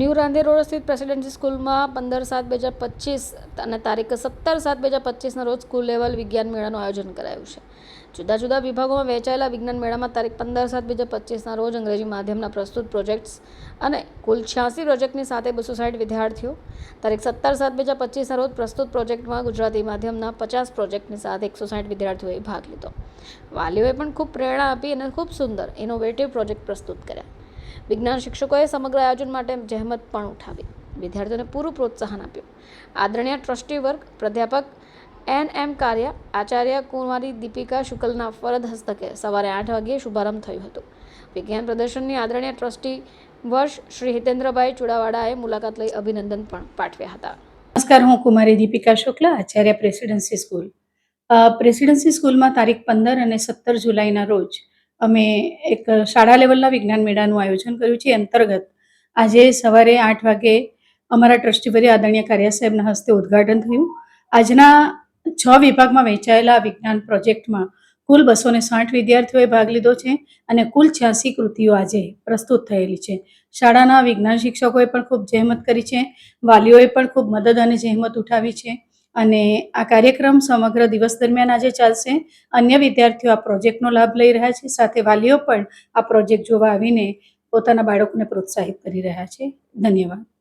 New રાંધે road સ્થિત presidency સ્કૂલમાં પંદર સાત બે હજાર પચીસ અને તારીખ સત્તર સાત બે હજાર પચીસના રોજ સ્કૂલ લેવલ વિજ્ઞાન મેળાનું આયોજન કરાયું છે. જુદા જુદા વિભાગોમાં વહેંચાયેલા વિજ્ઞાન મેળામાં તારીખ પંદર સાત બે હજાર પચીસના રોજ અંગ્રેજી માધ્યમના પ્રસ્તુત પ્રોજેક્ટ્સ અને કુલ છ્યાસી પ્રોજેક્ટની સાથે બસો સાઠ વિદ્યાર્થીઓ. તારીખ સત્તર સાત બે હજાર પચીસના રોજ પ્રસ્તુત પ્રોજેક્ટમાં ગુજરાતી માધ્યમના પચાસ પ્રોજેક્ટની સાથે એકસો સાઠ વિદ્યાર્થીઓએ ભાગ લીધો. વાલીઓએ પણ ખૂબ પ્રેરણા આપી અને ખૂબ સુંદર ઇનોવેટિવ પ્રોજેક્ટ પ્રસ્તુત કર્યા. વિજ્ઞાન શિક્ષકોએ સમગ્ર આયોજન માટે જહેમત પણ ઉઠાવી. વિદ્યાર્થીઓને પૂરું પ્રોત્સાહન આપ્યું. આદરણીય ટ્રસ્ટી વર્ગ પ્રાધ્યાપક એન એમ કાર્યા, આચાર્ય કુમારી દીપિકા શુકલના ફરદ હસ્તકે સવારે આઠ વાગ્યે શુભારંભ થયું હતું. વિજ્ઞાન પ્રદર્શનની આદરણીય ટ્રસ્ટી વર્ષ શ્રી હિતેન્દ્રભાઈ ચુડાવાડાએ મુલાકાત લઈ અભિનંદન પણ પાઠવ્યા હતા. નમસ્કાર, હું કુમારી Deepika Shukla, Acharya presidency school. Presidency સ્કૂલમાં તારીખ પંદર અને સત્તર જુલાઈના રોજ અમે એક શાળા લેવલના વિજ્ઞાન મેળાનું આયોજન કર્યું છે. અંતર્ગત આજે સવારે આઠ વાગે અમારા ટ્રસ્ટીભરી આદરણીય કાર્યા સાહેબના હસ્તે ઉદ્ઘાટન થયું. આજના છ વિભાગમાં વહેંચાયેલા વિજ્ઞાન પ્રોજેક્ટમાં કુલ બસો ને સાઠ વિદ્યાર્થીઓએ ભાગ લીધો છે અને કુલ છ્યાસી કૃતિઓ આજે પ્રસ્તુત થયેલી છે. શાળાના વિજ્ઞાન શિક્ષકોએ પણ ખૂબ જહેમત કરી છે. વાલીઓએ પણ ખૂબ મદદ અને જહેમત ઉઠાવી છે. અને આ કાર્યક્રમ સમગ્ર દિવસ દરમિયાન આજે ચાલશે. અન્ય વિદ્યાર્થીઓ આ પ્રોજેક્ટનો લાભ લઈ રહ્યા છે. સાથે વાલીઓ પણ આ પ્રોજેક્ટ જોવા આવીને પોતાના બાળકોને પ્રોત્સાહિત કરી રહ્યા છે. ધન્યવાદ.